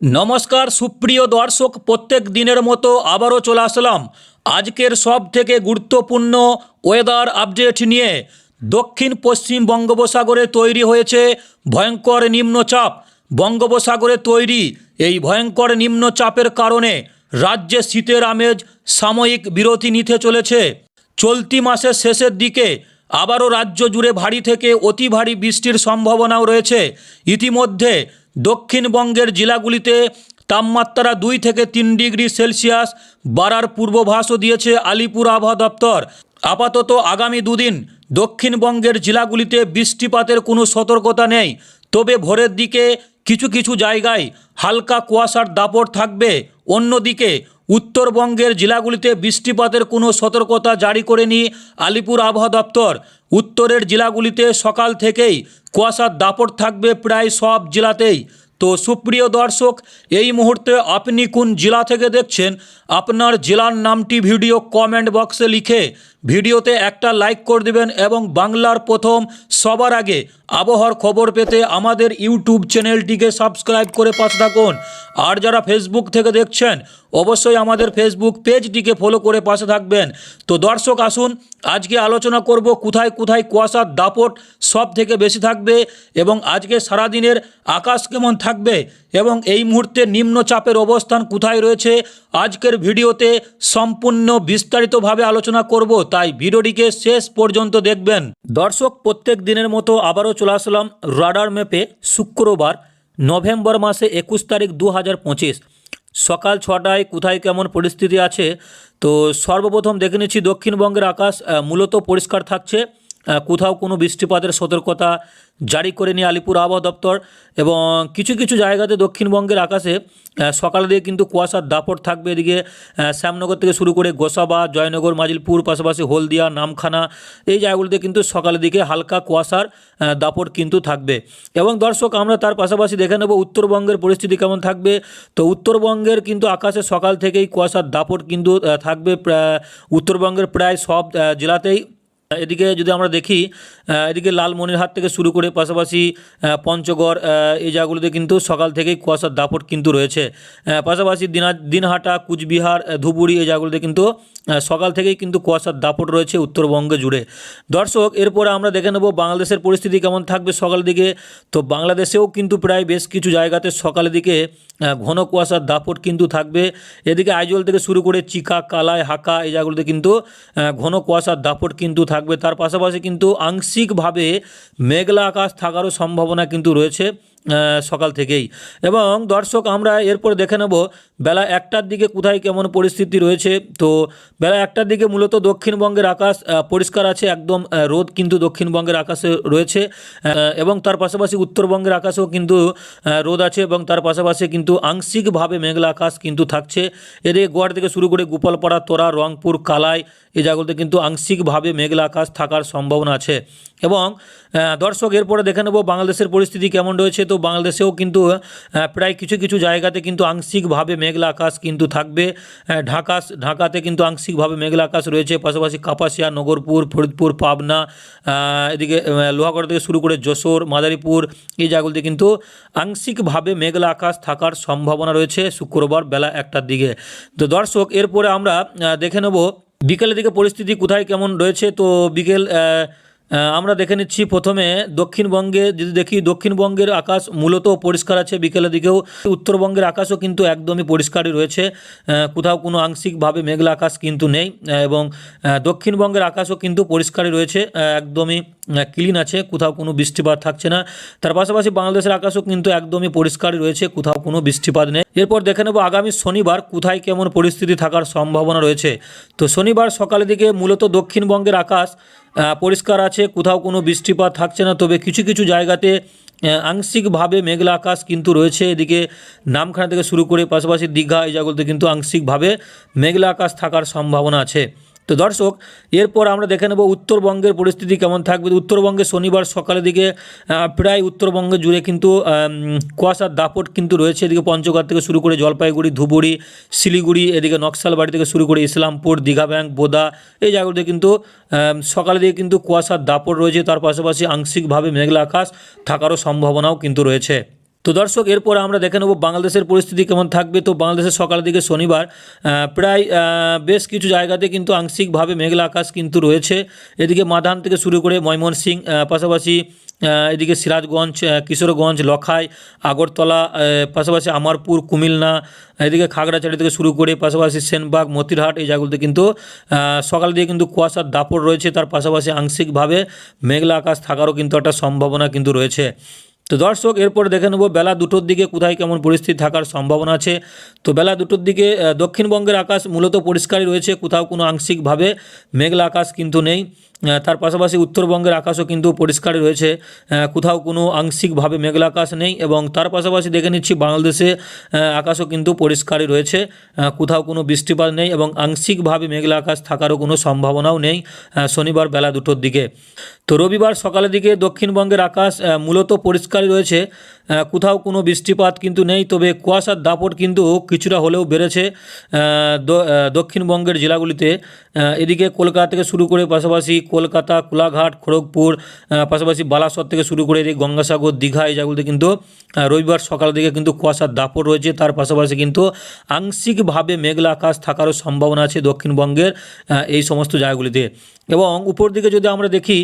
নমস্কার, সুপ্রিয় দর্শক, প্রত্যেক দিনের মতো আবারও চলে আসলাম আজকের সব থেকে গুরুত্বপূর্ণ ওয়েদার আপডেট নিয়ে। দক্ষিণ পশ্চিম বঙ্গোপসাগরে তৈরি হয়েছে ভয়ঙ্কর নিম্নচাপ। বঙ্গোপসাগরে তৈরি এই ভয়ঙ্কর নিম্নচাপের কারণে রাজ্যে শীতের আমেজ সাময়িক বিরতি নিতে চলেছে। চলতি মাসের শেষের দিকে আবারও রাজ্য জুড়ে ভারী থেকে অতি ভারী বৃষ্টির সম্ভাবনাও রয়েছে। ইতিমধ্যে দক্ষিণবঙ্গের জেলাগুলিতে তাপমাত্রা দুই থেকে তিন ডিগ্রি সেলসিয়াস বাড়ার পূর্বভাসও দিয়েছে আলিপুর আবহাওয়া দপ্তর। আপাতত আগামী দুদিন দক্ষিণবঙ্গের জেলাগুলিতে বৃষ্টিপাতের কোনো সতর্কতা নেই, তবে ভোরের দিকে কিছু কিছু জায়গায় হালকা কুয়াশার দাপট থাকবে। অন্যদিকে উত্তরবঙ্গের জেলাগুলিতে বৃষ্টিপাতের কোনো সতর্কতা জারি করেনি আলিপুর আবহাওয়া দপ্তর। উত্তরের জেলাগুলিতে সকাল থেকেই কুয়াশার দাপট থাকবে প্রায় সব জেলাতেই। তো সুপ্রিয় দর্শক, এই মুহূর্তে আপনি কোন জেলা থেকে দেখছেন? আপনার জেলার নামটি ভিডিও কমেন্ট বক্সে লিখে ভিডিওতে একটা লাইক করে দেবেন এবং বাংলার প্রথম সবার আগে আবহাওয়ার খবর পেতে আমাদের ইউটিউব চ্যানেলটিকে সাবস্ক্রাইব করে পাশে থাকুন। আর যারা ফেসবুক থেকে দেখছেন, অবশ্যই আমাদের ফেসবুক পেজটিকে ফলো করে পাশে থাকবেন। তো দর্শক, আসুন, আজকে আলোচনা করব কোথায় কোথায় কুয়াশার দাপট সব থেকে বেশি থাকবে এবং আজকে সারাদিনের আকাশ কেমন থাকবে এবং এই মুহূর্তে নিম্নচাপের অবস্থান কোথায় রয়েছে, আজকের ভিডিওতে সম্পূর্ণ বিস্তারিতভাবে আলোচনা করব, তাই ভিডিওটিকে শেষ পর্যন্ত দেখবেন। দর্শক, প্রত্যেক দিনের মতো আবারও চলে আসলাম রাডার ম্যাপে শুক্রবার, নভেম্বর মাসে একুশ তারিখ দু হাজার পঁচিশ। সকাল ছটায় কোথায় কেমন পরিস্থিতি আছে, তো সর্বপ্রথম দেখে নিচ্ছি দক্ষিণবঙ্গের আকাশ মূলত পরিষ্কার থাকছে। কোথাও কোনো বৃষ্টিপাতের সতর্কতা জারি করে করেনি আলিপুর আবহাওয়া দপ্তর এবং কিছু কিছু জায়গাতে দক্ষিণবঙ্গের আকাশে সকাল দিয়ে কিন্তু কুয়াশার দাপট থাকবে। এদিকে শ্যামনগর থেকে শুরু করে গোসাবা, জয়নগর, মাজিলপুর, পাশাপাশি হলদিয়া, নামখানা এই জায়গাগুলিতে কিন্তু সকালের দিকে হালকা কুয়াশার দাপট কিন্তু থাকবে। এবং দর্শক, আমরা তার পাশাপাশি দেখে নেব উত্তরবঙ্গের পরিস্থিতি কেমন থাকবে। তো উত্তরবঙ্গের কিন্তু আকাশে সকাল থেকেই কুয়াশার দাপট কিন্তু থাকবে উত্তরবঙ্গের প্রায় সব জেলাতেই। এদিকে যদি আমরা দেখি এদিকে লালমনিরহাট থেকে শুরু করে পাশাপাশি পঞ্চগড় এই জায়গাগুলিতে কিন্তু সকাল থেকেই কুয়াশার দাপট কিন্তু রয়েছে। পাশাপাশি দিনা দিনহাটা, কুচবিহার ধুবুরি এই জায়গাগুলিতে কিন্তু সকাল থেকেই কিন্তু কুয়াশার দাপট রয়েছে উত্তরবঙ্গে জুড়ে। দর্শক, এরপরে আমরা দেখে নেব বাংলাদেশের পরিস্থিতি কেমন থাকবে সকাল দিকে। তো বাংলাদেশেও কিন্তু প্রায় বেশ কিছু জায়গাতে সকালের দিকে ঘন কুয়াশার দাপট কিন্তু থাকবে। এদিকে আইজল থেকে শুরু করে চিকা, কালাই, হাকা এই জায়গাগুলোতে কিন্তু ঘন কুয়াশার দাপট কিন্তু থাকবে। তার পাশাপাশি কিন্তু আংশিকভাবে মেঘলা আকাশ থাকারও সম্ভাবনা কিন্তু রয়েছে। সকাল থেকেই। এবং দর্শক, আমরা এরপর দেখে নেব বেলা একটার দিকে কোথায় কেমন পরিস্থিতি রয়েছে। তো বেলা একটার দিকে মূলত দক্ষিণবঙ্গের আকাশ পরিষ্কার আছে, একদম রোদ কিন্তু দক্ষিণবঙ্গের আকাশে রয়েছে। এবং তার পাশাপাশি উত্তরবঙ্গের আকাশেও কিন্তু রোদ আছে এবং তার পাশাপাশি কিন্তু আংশিকভাবে মেঘলা আকাশ কিন্তু থাকছে। এদিকে গোয়ার থেকে শুরু করে গোপালপাড়া, তোরা, রংপুর, কালাই এই জায়গাগুলোতে কিন্তু আংশিকভাবে মেঘলা আকাশ থাকার সম্ভাবনা আছে। এবং দর্শক, এরপরে দেখে নেব বাংলাদেশের পরিস্থিতি কেমন রয়েছে। তো বাংলাদেশেও কিন্তু প্রায় কিছু কিছু জায়গাতে কিন্তু আংশিকভাবে মেঘলা আকাশ কিন্তু থাকবে। ঢাকা, ঢাকাতে কিন্তু আংশিকভাবে মেঘলা আকাশ রয়েছে। পাশাপাশি কাপাসিয়া, নগরপুর, ফরিদপুর, পাবনা এদিকে লোহাগড় থেকে শুরু করে যশোর, মাদারীপুর, এই জায়গাগুলিতে কিন্তু আংশিকভাবে মেঘলা আকাশ থাকার সম্ভাবনা রয়েছে শুক্রবার বেলা একটার দিকে। তো দর্শক, এরপরে আমরা দেখে নেব বিকেলের দিকে পরিস্থিতি কোথায় কেমন রয়েছে। তো বিকেল আমরা দেখে নিচ্ছি প্রথমে দক্ষিণবঙ্গে, যদি দেখি দক্ষিণবঙ্গের আকাশ মূলত পরিষ্কার আছে বিকেলের দিকেও, উত্তরবঙ্গের আকাশও কিন্তু একদমই পরিষ্কারই রয়েছে। কোথাও কোনো আংশিকভাবে মেঘলা আকাশ কিন্তু নেই এবং দক্ষিণবঙ্গের আকাশও কিন্তু পরিষ্কারই রয়েছে একদমই ক্লিন আছে, কোথাও কোনো বৃষ্টিপাত থাকছে না। তার পাশাপাশি বাংলাদেশের আকাশও কিন্তু একদমই পরিষ্কারই রয়েছে, কোথাও কোনো বৃষ্টিপাত নেই। এরপর দেখে নেব আগামী শনিবার কোথায় কেমন পরিস্থিতি থাকার সম্ভাবনা রয়েছে। তো শনিবার সকালের দিকে মূলত দক্ষিণবঙ্গের আকাশ পরিষ্কার আছে, কোথাও কোনো বৃষ্টিপাত থাকছে না, তবে কিছু কিছু জায়গাতে আংশিকভাবে মেঘলা আকাশ কিন্তু রয়েছে। এদিকে নামখানা থেকে শুরু করে পাশাপাশি দীঘা, এই জায়গাগুলোতে কিন্তু আংশিকভাবে মেঘলা আকাশ থাকার সম্ভাবনা আছে। তো দর্শক, এরপর আমরা দেখে নেব উত্তরবঙ্গের পরিস্থিতি কেমন থাকবে। উত্তরবঙ্গে শনিবার সকালের দিকে প্রায় উত্তরবঙ্গে জুড়ে কিন্তু কুয়াশার দাপট কিন্তু রয়েছে। এদিকে পঞ্চগড় থেকে শুরু করে জলপাইগুড়ি ধুবুরি শিলিগুড়ি, এদিকে নকশালবাড়ি থেকে শুরু করে ইসলামপুর, দীঘা ব্যাংক, বোদা, এই জায়গাগুলোতে কিন্তু সকালের দিকে কিন্তু কুয়াশার দাপট রয়েছে। তার পাশাপাশি আংশিকভাবে মেঘলা আকাশ থাকারও সম্ভাবনাও কিন্তু রয়েছে। তো দর্শক, এরপর আমরা দেখে নেব বাংলাদেশের পরিস্থিতি কেমন থাকবে। তো বাংলাদেশের সকালের দিকে শনিবার প্রায় বেশ কিছু জায়গাতে কিন্তু আংশিকভাবে মেঘলা আকাশ কিন্তু রয়েছে। এদিকে মাদান থেকে শুরু করে ময়মনসিং পাশাপাশি এদিকে সিরাজগঞ্জ কিশোরগঞ্জ, লখাই, আগরতলা পাশাপাশি আমারপুর, কুমিল্লা, এদিকে খাগড়াছড়ি থেকে শুরু করে পাশাপাশি সেনবাগ, মতিরহাট, এই জায়গাগুলোতে কিন্তু সকাল দিয়ে কিন্তু কুয়াশার দাপড় রয়েছে। তার পাশাপাশি আংশিকভাবে মেঘলা আকাশ থাকারও কিন্তু একটা সম্ভাবনা কিন্তু রয়েছে। তো দর্শক, এরপর দেখে নেব বেলা দুটোর দিকে কোথায় কেমন পরিস্থিতি থাকার সম্ভাবনা আছে। তো বেলা দুটোর দিকে দক্ষিণবঙ্গের আকাশ মূলত পরিষ্কারই রয়েছে, কোথাও কোনো আংশিকভাবে মেঘলা আকাশ কিন্তু নেই। তার পাশাপাশি উত্তরবঙ্গের আকাশও কিন্তু পরিষ্কারই রয়েছে। কোথাও কোনো আংশিকভাবে মেঘলা আকাশ নেই এবং তার পাশাপাশি দেখে নিচ্ছি বাংলাদেশে আকাশও কিন্তু পরিষ্কারই রয়েছে। কোথাও কোনো বৃষ্টিপাত নেই এবং আংশিকভাবে মেঘলা আকাশ থাকারও কোনো সম্ভাবনাও নেই শনিবার বেলা দুটোর দিকে। তো রবিবার সকালের দিকে দক্ষিণবঙ্গের আকাশ মূলত পরিষ্কারই রয়েছে। কোথাও কোনো বৃষ্টিপাত কিন্তু নেই, তবে কুয়াশার দাপট কিন্তু কিছুটা হলেও বেড়েছে দক্ষিণবঙ্গের জেলাগুলিতে। এদিকে কলকাতা থেকে শুরু করে পাশাপাশি কলকাতা, কোলাঘাট, খড়গপুর পাশাপাশি বালাসর থেকে শুরু করে এদিকে গঙ্গাসাগর, দীঘা, এই জায়গাগুলিতে কিন্তু রবিবার সকাল দিকে কিন্তু কুয়াশার দাপট রয়েছে। তার পাশাপাশি কিন্তু আংশিকভাবে মেঘলা আকাশ থাকারও সম্ভাবনা আছে দক্ষিণবঙ্গের এই সমস্ত জায়গাগুলিতে। এবং উপর দিকে যদি আমরা দেখি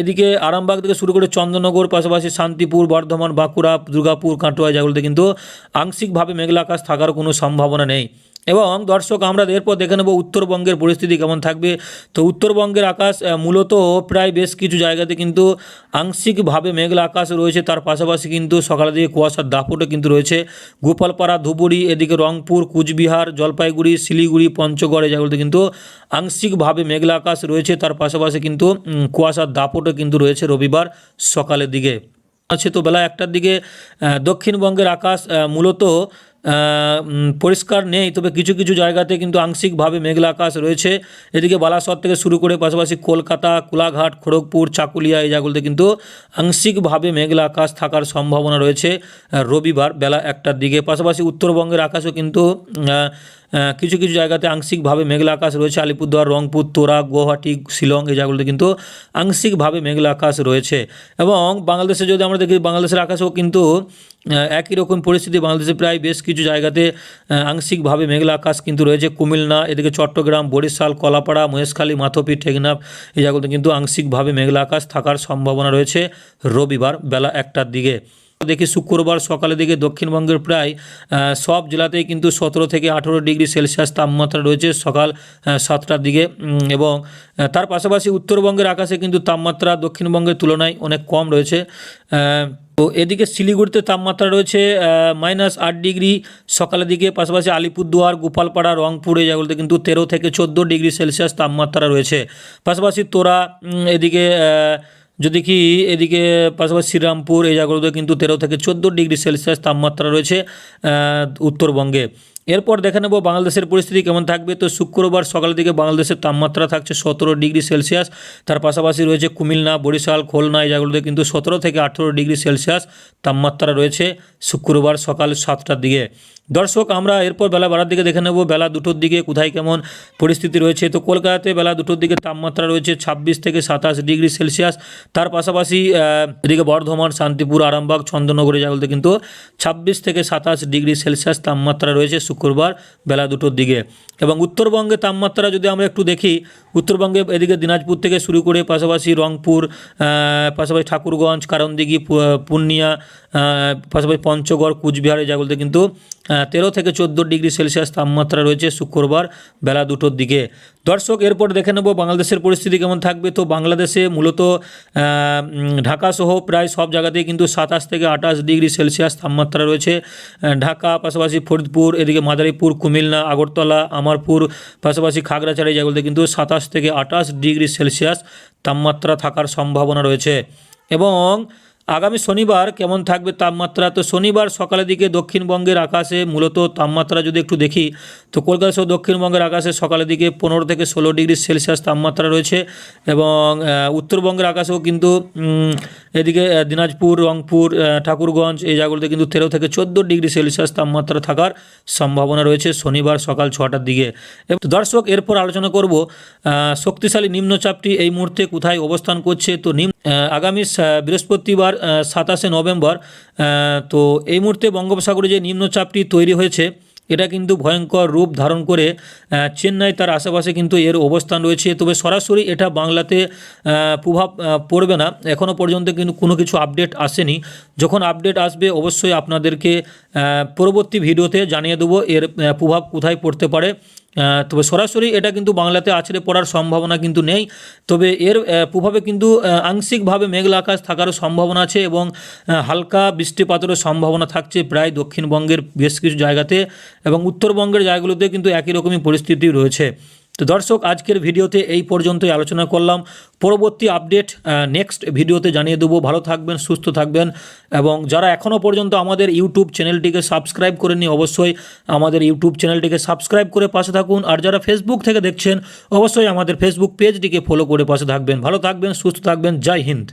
এদিকে আরামবাগ থেকে শুরু করে চন্দ্রনগর, পাশাপাশি শান্তিপুর, বর্ধমান, বাঁকুড়া, দুর্গাপুর, কাটোয়া জায়গাগুলিতে কিন্তু আংশিকভাবে মেঘলা আকাশ থাকার কোনো সম্ভাবনা নেই। এবং দর্শক, আমরা এরপর দেখে নেব উত্তরবঙ্গের পরিস্থিতি কেমন থাকবে। তো উত্তরবঙ্গের আকাশ মূলত প্রায় বেশ কিছু জায়গাতে কিন্তু আংশিকভাবে মেঘলা আকাশ রয়েছে। তার পাশাপাশি কিন্তু সকালের দিকে কুয়াশার দাপটও কিন্তু রয়েছে। গোপালপাড়া ধুবুরি এদিকে রংপুর, কুচবিহার, জলপাইগুড়ি, শিলিগুড়ি, পঞ্চগড় জায়গাগুলোতে কিন্তু আংশিকভাবে মেঘলা আকাশ রয়েছে। তার পাশাপাশি কিন্তু কুয়াশার দাপটও কিন্তু রয়েছে রবিবার সকালের দিকে। আছে তো বেলা একটার দিকে দক্ষিণবঙ্গের আকাশ মূলত পরিষ্কার নেই, তবে কিছু কিছু জায়গাতে কিন্তু আংশিকভাবে মেঘলা আকাশ রয়েছে। এদিকে বালাসর থেকে শুরু করে পাশাপাশি কলকাতা, কোলাঘাট, খড়গপুর, চাকুলিয়া এই জায়গাগুলোতে কিন্তু আংশিকভাবে মেঘলা আকাশ থাকার সম্ভাবনা রয়েছে রবিবার বেলা একটার দিকে। পাশাপাশি উত্তরবঙ্গের আকাশও কিন্তু কিছু কিছু জায়গাতে আংশিকভাবে মেঘলা আকাশ রয়েছে। আলিপুরদুয়ার, রংপুর তোরা গুয়াহাটি, শিলং এই জায়গাগুলোতে কিন্তু আংশিকভাবে মেঘলা আকাশ রয়েছে। এবং বাংলাদেশে যদি আমরা দেখি, বাংলাদেশের আকাশেও কিন্তু একই রকম পরিস্থিতি। বাংলাদেশে প্রায় বেশ কিছু জায়গাতে আংশিকভাবে মেঘলা আকাশ কিন্তু রয়েছে। কুমিল্লা, এদিকে চট্টগ্রাম, বরিশাল, কলাপাড়া, মহেশখালী, মাথপি টেকনাফ এই জায়গাগুলোতে কিন্তু আংশিকভাবে মেঘলা আকাশ থাকার সম্ভাবনা রয়েছে রবিবার বেলা একটার দিকে। দেখি শুক্রবার সকালের দিকে দক্ষিণবঙ্গের প্রায় সব জেলাতেই কিন্তু সতেরো থেকে আঠেরো ডিগ্রি সেলসিয়াস তাপমাত্রা রয়েছে সকাল সাতটার দিকে। এবং তার পাশাপাশি উত্তরবঙ্গের আকাশে কিন্তু তাপমাত্রা দক্ষিণবঙ্গের তুলনায় অনেক কম রয়েছে। তো এদিকে শিলিগুড়িতে তাপমাত্রা রয়েছে মাইনাস আট ডিগ্রি সকালের দিকে, পাশাপাশি আলিপুরদুয়ার, গোপালপাড়া, রংপুর এই জায়গাগুলোতে কিন্তু তেরো থেকে চোদ্দ ডিগ্রি সেলসিয়াস তাপমাত্রা রয়েছে। পাশাপাশি তোরা এদিকে যদি কি এদিকে পাশাপাশি শ্রীরামপুর এই জায়গাগুলোতে কিন্তু তেরো থেকে চোদ্দ ডিগ্রি সেলসিয়াস তাপমাত্রা রয়েছে উত্তরবঙ্গে। এরপর দেখে নেব বাংলাদেশের পরিস্থিতি কেমন থাকবে। তো শুক্রবার সকালের দিকে বাংলাদেশের তাপমাত্রা থাকছে সতেরো ডিগ্রি সেলসিয়াস। তার পাশাপাশি রয়েছে কুমিল্লা, বরিশাল, খুলনা, এই জায়গাগুলোতে কিন্তু সতেরো থেকে আঠেরো ডিগ্রি সেলসিয়াস তাপমাত্রা রয়েছে শুক্রবার সকাল সাতটার দিকে। দর্শক, আমরা এরপর বেলা বাড়ার দিকে দেখে নেব বেলা দুটোর দিকে কোথায় কেমন পরিস্থিতি রয়েছে। তো কলকাতাতে বেলা দুটোর দিকে তাপমাত্রা রয়েছে ছাব্বিশ থেকে সাতাশ ডিগ্রি সেলসিয়াস। তার পাশাপাশি এদিকে বর্ধমান, শান্তিপুর, আরামবাগ, চন্দ্রনগর, এই জায়গাগুলোতে কিন্তু ছাব্বিশ থেকে সাতাশ ডিগ্রি সেলসিয়াস তাপমাত্রা রয়েছে শুক্রবার বেলা দুটোর দিকে। এবং উত্তরবঙ্গে তাপমাত্রা যদি আমরা একটু দেখি, উত্তরবঙ্গে এদিকে দিনাজপুর থেকে শুরু করে পাশাপাশি রংপুর পাশাপাশি ঠাকুরগঞ্জ, কারণদিঘি পূর্ণিয়া পাশাপাশি পঞ্চগড় কুচবিহার জায়গাগুলোতে কিন্তু তেরো থেকে চোদ্দ ডিগ্রি সেলসিয়াস তাপমাত্রা রয়েছে শুক্রবার বেলা দুটোর দিকে। দর্শক এরপর দেখে নেব বাংলাদেশের পরিস্থিতি কেমন থাকবে। তো বাংলাদেশে মূলত আহ, উম, ঢাকা সহ প্রায় সব জায়গাতেই কিন্তু সাতাশ থেকে আঠাশ ডিগ্রি সেলসিয়াস তাপমাত্রা রয়েছে। ঢাকা পাশাপাশি ফরিদপুর এদিকে মাদারীপুর কুমিল্লা আগরতলা আমারপুর পাশাপাশি খাগড়াছড়ি জায়গাগুলোতে কিন্তু সাতাশ থেকে আঠাশ ডিগ্রি সেলসিয়াস তাপমাত্রা থাকার সম্ভাবনা রয়েছে। এবং আগামী শনিবার কেমন থাকবে তাপমাত্রা? তো শনিবার সকালের দিকে দক্ষিণবঙ্গের আকাশে মূলত তাপমাত্রা যদি একটু দেখি, তো কলকাতা সহ দক্ষিণবঙ্গের আকাশে সকালের দিকে পনেরো থেকে ষোলো ডিগ্রি সেলসিয়াস তাপমাত্রা রয়েছে এবং উত্তরবঙ্গের আকাশেও কিন্তু এদিকে দিনাজপুর, রংপুর ঠাকুরগঞ্জ এই জায়গাগুলোতে কিন্তু তেরো থেকে চোদ্দ ডিগ্রি সেলসিয়াস তাপমাত্রা থাকার সম্ভাবনা রয়েছে শনিবার সকাল ছটার দিকে। দর্শক, এরপর আলোচনা করব শক্তিশালী নিম্নচাপটি এই মুহূর্তে কোথায় অবস্থান করছে? তো নিম্ন আগামী বৃহস্পতিবার সাতাশে নভেম্বর তো এই মুহূর্তে বঙ্গোপসাগরে যে নিম্নচাপটি তৈরি হয়েছে, এটা কিন্তু ভয়ঙ্কর রূপ ধারণ করে চেন্নাই তার আশেপাশে কিন্তু এর অবস্থান রয়েছে। তবে সরাসরি এটা বাংলাতে প্রভাব পড়বে না। এখনও পর্যন্ত কিন্তু কোনো কিছু আপডেট আসেনি। যখন আপডেট আসবে, অবশ্যই আপনাদেরকে পরবর্তী ভিডিওতে জানিয়ে দেবো এর প্রভাব কোথায় পড়তে পারে। তবে সরাসরি এটা কিন্তু বাংলাতে আছড়ে পড়ার সম্ভাবনা কিন্তু নেই। তবে এর প্রভাবে কিন্তু আংশিকভাবে মেঘলা আকাশ থাকারও সম্ভাবনা আছে এবং হালকা বৃষ্টিপাতেরও সম্ভাবনা থাকছে প্রায় দক্ষিণবঙ্গের বেশ কিছু জায়গাতে এবং উত্তরবঙ্গের জায়গাগুলোতে কিন্তু একই রকমই পরিস্থিতি রয়েছে। তো দর্শক, আজকের ভিডিওতে এই পর্যন্তই আলোচনা করলাম। পরবর্তী আপডেট নেক্সট ভিডিওতে জানিয়ে দেবো। ভালো থাকবেন, সুস্থ থাকবেন এবং যারা এখনও পর্যন্ত আমাদের ইউটিউব চ্যানেলটিকে সাবস্ক্রাইব করেনি অবশ্যই আমাদের ইউটিউব চ্যানেলটিকে সাবস্ক্রাইব করে পাশে থাকুন। আর যারা ফেসবুক থেকে দেখছেন, অবশ্যই আমাদের ফেসবুক পেজটিকে ফলো করে পাশে থাকবেন। ভালো থাকবেন, সুস্থ থাকবেন। জয় হিন্দ।